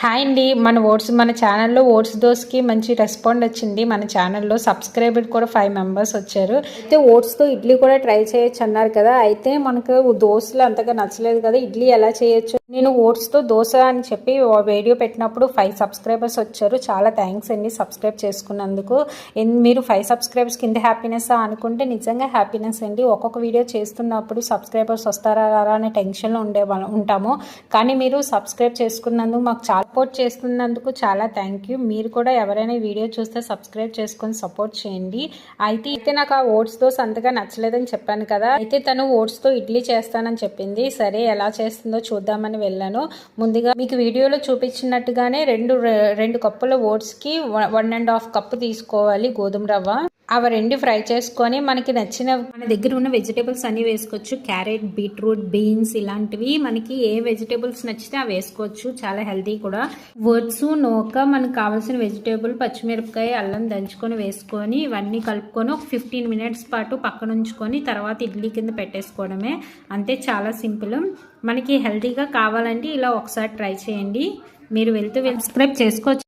Hi అండి. మన oats మన ఛానల్లో ఓట్స్ దోస్కి మంచి రెస్పాండ్ వచ్చింది. మన ఛానల్లో సబ్స్క్రైబర్ కూడా ఫైవ్ మెంబర్స్ వచ్చారు. అయితే ఓట్స్తో ఇడ్లీ కూడా ట్రై చేయొచ్చు అన్నారు కదా. అయితే మనకు దోశలు అంతగా నచ్చలేదు కదా. ఇడ్లీ ఎలా చేయొచ్చు? నేను ఓట్స్తో దోశ అని చెప్పి వీడియో పెట్టినప్పుడు ఫైవ్ సబ్స్క్రైబర్స్ వచ్చారు. చాలా థ్యాంక్స్ అండి సబ్స్క్రైబ్ చేసుకున్నందుకు. మీరు ఫైవ్ సబ్స్క్రైబర్స్ కింద హ్యాపీనెస్ అనుకుంటే నిజంగా హ్యాపీనెస్ అండి. ఒక్కొక్క వీడియో చేస్తున్నప్పుడు సబ్స్క్రైబర్స్ వస్తారా రారా అనే టెన్షన్లో ఉండే ఉంటాము. కానీ మీరు సబ్స్క్రైబ్ చేసుకున్నందుకు మాకు చాలా సపోర్ట్ చేస్తున్నందుకు చాలా థ్యాంక్ యూ. మీరు కూడా ఎవరైనా వీడియో చూస్తే సబ్స్క్రైబ్ చేసుకొని సపోర్ట్ చేయండి. అయితే అయితే నాకు ఆ ఓట్స్ దోశ అంతగా నచ్చలేదని చెప్పాను కదా. అయితే తను ఓట్స్తో ఇడ్లీ చేస్తానని చెప్పింది. సరే ఎలా చేస్తుందో చూద్దామని వెళ్ళాను. ముందుగా మీకు వీడియోలో చూపించినట్టుగానే రెండు రెండు కప్పుల ఓట్స్కి వన్ అండ్ హాఫ్ కప్పు తీసుకోవాలి గోధుమ రవ్వ. అవి రెండు ఫ్రై చేసుకొని మనకి నచ్చిన మన దగ్గర ఉన్న వెజిటేబుల్స్ అన్ని వేసుకోవచ్చు. క్యారెట్ బీట్రూట్ బీన్స్ ఇలాంటివి మనకి ఏ వెజిటేబుల్స్ నచ్చితే అవి వేసుకోవచ్చు. చాలా హెల్తీ కూడా. వర్డ్స్ నూక మనకు కావాల్సిన వెజిటేబుల్ పచ్చిమిరపకాయ అల్లం దంచుకొని వేసుకొని ఇవన్నీ కలుపుకొని ఒక ఫిఫ్టీన్ మినిట్స్ పాటు పక్కన ఉంచుకొని తర్వాత ఇడ్లీ కింద పెట్టేసుకోవడమే. అంతే చాలా సింపుల్. మనకి హెల్తీగా కావాలంటే ఇలా ఒకసారి ట్రై చేయండి. మీరు వెళ్తూ సబ్స్క్రైబ్ చేసుకోవచ్చు.